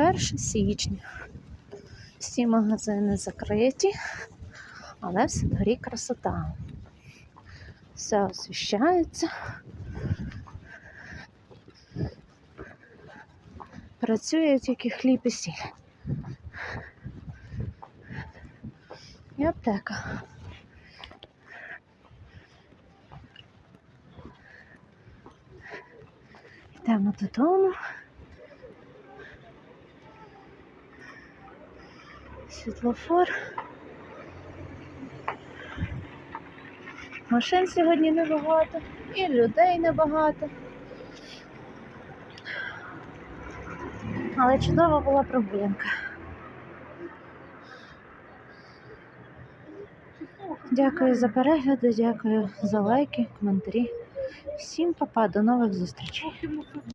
1 січня. Всі магазини закриті, але в дворі красота. Все освіщається. Працює тільки хліб і сіль. І аптека. Йдемо додому. Світлофор. Машин сьогодні небагато, і людей небагато. Але чудова була прогулянка. Дякую за перегляди, дякую за лайки, коментарі. Всім па-па, до нових зустрічей.